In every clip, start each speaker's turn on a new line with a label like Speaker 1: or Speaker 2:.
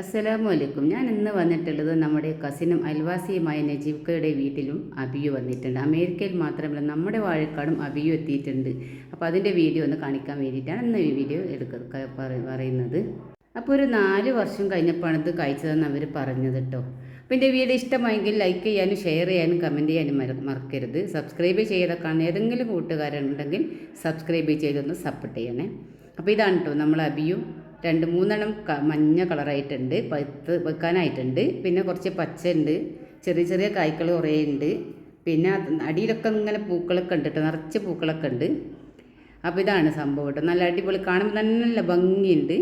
Speaker 1: അസ്സലാമു അലൈക്കും ഞാൻ ഇന്ന് വന്നിട്ടുള്ളത് നമ്മുടെ കസിനും അയൽവാസിയുമായ നജീബ്ക്കയുടെ വീട്ടിലും അബിയു വന്നിട്ടുണ്ട്. അമേരിക്കയിൽ മാത്രമല്ല നമ്മുടെ വാഴക്കാടും അബിയു എത്തിയിട്ടുണ്ട്. അപ്പോൾ അതിന്റെ വീഡിയോ ഒന്ന് കാണിക്കാൻ വേണ്ടിയിട്ടാണ് ഇന്ന് ഈ വീഡിയോ എടുക്ക പറയുന്നത്. അപ്പോൾ ഒരു നാല് വർഷം കഴിഞ്ഞപ്പോഴാണ് ഇത് കഴിച്ചതെന്ന് അവർ പറഞ്ഞത് കേട്ടോ അപ്പോൾ എന്റെ വീഡിയോ ഇഷ്ടമായെങ്കിൽ ലൈക്ക് ചെയ്യാനും ഷെയർ ചെയ്യാനും കമന്റ് ചെയ്യാനും മറ മറക്കരുത്. സബ്സ്ക്രൈബ് ചെയ്ത കാണുന്ന ഏതെങ്കിലും കൂട്ടുകാരുണ്ടെങ്കിൽ സബ്സ്ക്രൈബ് ചെയ്തൊന്ന് സപ്പോർട്ട് ചെയ്യണേ. അപ്പോൾ ഇതാണ് കേട്ടോ നമ്മൾ അബിയും രണ്ട് മൂന്നെണ്ണം മഞ്ഞ കളറായിട്ടുണ്ട്. പഴുത്ത് വെക്കാനായിട്ടുണ്ട്. പിന്നെ കുറച്ച് പച്ച ഉണ്ട് ചെറിയ ചെറിയ കായ്ക്കൾ കുറേ ഉണ്ട്. പിന്നെ അടിയിലൊക്കെ ഇങ്ങനെ പൂക്കളൊക്കെ ഉണ്ട് കേട്ടോ നിറച്ച് പൂക്കളൊക്കെ ഉണ്ട്. അപ്പോൾ ഇതാണ് സംഭവം കേട്ടോ നല്ല അടിപൊളി. കാണുമ്പോൾ തന്നെ നല്ല ഭംഗിയുണ്ട്.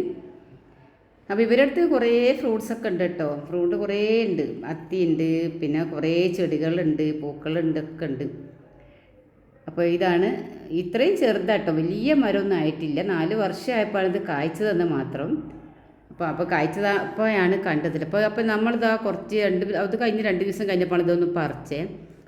Speaker 1: അപ്പോൾ ഇവരുടെ അടുത്ത് കുറേ ഫ്രൂട്ട്സൊക്കെ ഉണ്ട് കേട്ടോ ഫ്രൂട്ട് കുറേ ഉണ്ട്. അത്തിയുണ്ട്. പിന്നെ കുറേ ചെടികളുണ്ട്. പൂക്കളുണ്ട്. ഒക്കെ ഉണ്ട്. അപ്പോൾ ഇതാണ് ഇത്രയും ചെറുതാട്ടോ വലിയ മരമൊന്നും ആയിട്ടില്ല. നാല് വർഷമായപ്പോൾ ഇത് കായ്ച്ചതെന്ന് മാത്രം. അപ്പോൾ അപ്പോൾ കായ്ച്ചതപ്പോഴാണ് കണ്ടത്. അപ്പോൾ അപ്പോൾ നമ്മളിതാ കുറച്ച് രണ്ട് അത് കഴിഞ്ഞ് രണ്ട് ദിവസം കഴിഞ്ഞപ്പോൾ ഇതൊന്ന് പറിച്ചേ.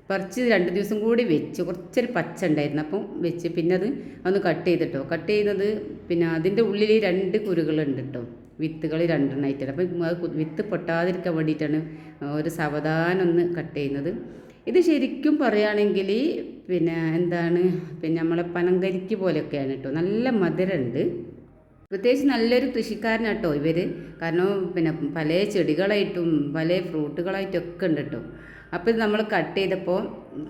Speaker 1: പറിച്ച് രണ്ട് ദിവസം കൂടി വെച്ച്. കുറച്ചൊരു പച്ച ഉണ്ടായിരുന്നു. അപ്പം വെച്ച് പിന്നെ അത് ഒന്ന് കട്ട് ചെയ്തിട്ടോ. കട്ട് ചെയ്യുന്നത് പിന്നെ അതിന്റെ ഉള്ളിൽ രണ്ട് കുരുകളുണ്ട് കേട്ടോ. വിത്തുകൾ രണ്ടെണ്ണമായിട്ടാണ് അപ്പം വിത്ത് പൊട്ടാതിരിക്കാൻ വേണ്ടിയിട്ടാണ് ഒരു സാവധാനം ഒന്ന് കട്ട് ചെയ്യുന്നത്. ഇത് ശരിക്കും പറയുകയാണെങ്കിൽ പിന്നെ എന്താണ് പിന്നെ നമ്മളെ പനങ്കരിക്ക് പോലെയൊക്കെയാണ് കേട്ടോ. നല്ല മധുരമുണ്ട്. പ്രത്യേകിച്ച് നല്ലൊരു കൃഷിക്കാരനാട്ടോ ഇവർ കാരണം പിന്നെ പല ചെടികളായിട്ടും പല ഫ്രൂട്ടുകളായിട്ടും ഒക്കെ ഉണ്ട് കേട്ടോ. അപ്പോൾ ഇത് നമ്മൾ കട്ട് ചെയ്തപ്പോൾ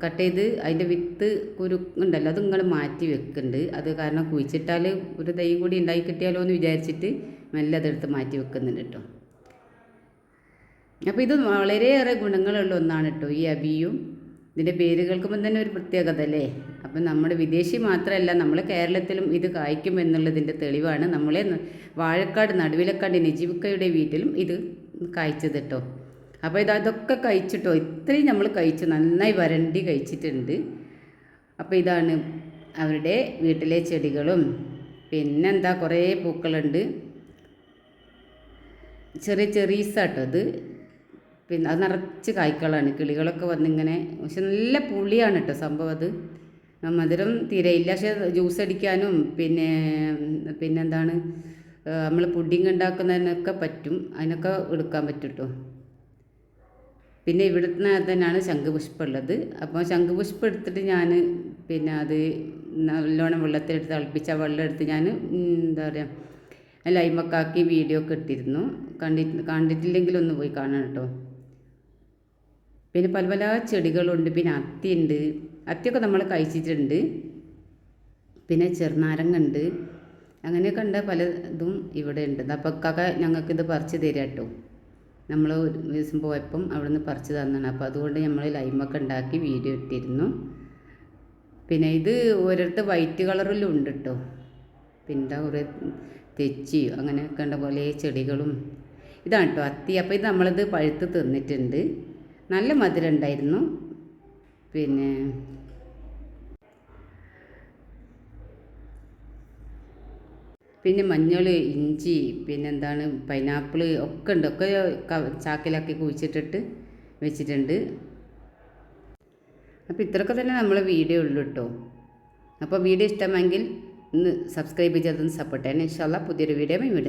Speaker 1: കട്ട് ചെയ്ത് അതിന്റെ വിത്ത് കുരു ഉണ്ടല്ലോ അത് നിങ്ങൾ മാറ്റി വെക്കുന്നുണ്ട്. അത് കാരണം കുഴിച്ചിട്ടാൽ ഒരു തൈ കൂടി ഉണ്ടായി കിട്ടിയാലോ എന്ന് വിചാരിച്ചിട്ട് മെല്ലെ അതെടുത്ത് മാറ്റി വെക്കുന്നുണ്ട് കേട്ടോ. അപ്പോൾ ഇത് വളരെയേറെ ഗുണങ്ങളുള്ള ഒന്നാണ് കേട്ടോ ഈ അബിയും ഇതിന്റെ പേര് തന്നെ ഒരു പ്രത്യേകത അല്ലേ? അപ്പം നമ്മുടെ വിദേശി മാത്രമല്ല നമ്മൾ കേരളത്തിലും ഇത് കായ്ക്കും എന്നുള്ളതിന്റെ തെളിവാണ്. നമ്മളെ വാഴക്കാട് നടുവിലക്കാട് നജീബിക്കയുടെ വീട്ടിലും ഇത് കായ്ച്ചത് കേട്ടോ. അപ്പോൾ ഇത് അതൊക്കെ കഴിച്ചിട്ടോ? ഇത്രയും നമ്മൾ കഴിച്ചു. നന്നായി വരണ്ടി കഴിച്ചിട്ടുണ്ട്. അപ്പോൾ ഇതാണ് അവരുടെ വീട്ടിലെ ചെടികളും. പിന്നെന്താ കുറേ പൂക്കളുണ്ട്. ചെറിയ ചെറീസാട്ടോ ഇത്. പിന്നെ അത് നിറച്ച് കായ്ക്കളാണ്. കിളികളൊക്കെ വന്നിങ്ങനെ പക്ഷെ നല്ല പുളിയാണ് കേട്ടോ സംഭവം അത്. മധുരം തീരെയില്ല. പക്ഷെ ജ്യൂസ് അടിക്കാനും പിന്നെ പിന്നെന്താണ് നമ്മൾ പുഡിങ് ഉണ്ടാക്കുന്നതിനൊക്കെ പറ്റും. അതിനൊക്കെ എടുക്കാൻ പറ്റും പിന്നെ ഇവിടുന്ന് തന്നെയാണ് ശംഖുപുഷ്പം ഉള്ളത്. അപ്പോൾ ശംഖുപുഷ്പം എടുത്തിട്ട് ഞാൻ പിന്നെ അത് നല്ലോണം വെള്ളത്തിലെടുത്ത് തിളപ്പിച്ച വെള്ളം എടുത്ത് ഞാൻ എന്താ പറയുക ലൈമക്കാക്കി വീഡിയോ ഒക്കെ ഇട്ടിരുന്നു. കണ്ടി കണ്ടിട്ടില്ലെങ്കിൽ ഒന്ന് പോയി കാണണം കേട്ടോ പിന്നെ പല പല ചെടികളുണ്ട്. പിന്നെ അത്തി അത്തിയുണ്ട്. അത്തിയൊക്കെ നമ്മൾ കഴിച്ചിട്ടുണ്ട്. പിന്നെ ചെറുനാരങ്ങ ഉണ്ട് അങ്ങനെയൊക്കെ ഉണ്ട്. പല ഇതും ഇവിടെ ഉണ്ട്. അപ്പോൾ ഒക്കെ ഞങ്ങൾക്ക് ഇത് പറിച്ച് തരാം കേട്ടോ നമ്മൾ ഒരു ദിവസം പോയപ്പം അവിടെ നിന്ന് പറിച്ച് തന്നാണ്. അപ്പോൾ അതുകൊണ്ട് നമ്മൾ ലൈമൊക്കെ ഉണ്ടാക്കി വീഡിയോ ഇട്ടിരുന്നു. പിന്നെ ഇത് ഓരോരുത്തർ വൈറ്റ് കളറിലും ഉണ്ട് കേട്ടോ പിന്നെ കുറേ തെച്ചി അങ്ങനെയൊക്കെ ഉണ്ട പോലെ ചെടികളും. ഇതാണ് കേട്ടോ അത്തി. അപ്പോൾ ഇത് നമ്മളിത് പഴുത്ത് തിന്നിട്ടുണ്ട്. നല്ല മധുരമുണ്ടായിരുന്നു പിന്നെ പിന്നെ മഞ്ഞൾ ഇഞ്ചി പിന്നെന്താണ് പൈനാപ്പിൾ ഒക്കെ ഉണ്ട്. ഒക്കെ ചാക്കിലാക്കി കുഴിച്ചിട്ടിട്ട് വെച്ചിട്ടുണ്ട്. അപ്പോൾ ഇത്രയൊക്കെ തന്നെ നമ്മളെ വീഡിയോ ഉള്ളൂ കേട്ടോ അപ്പോൾ വീഡിയോ ഇഷ്ടമെങ്കിൽ ഒന്ന് സബ്സ്ക്രൈബ് ചെയ്തൊന്ന് സപ്പോർട്ട് ചെയ്യണം. ഇൻഷാല്ല പുതിയൊരു വീഡിയോ വീണ്ടും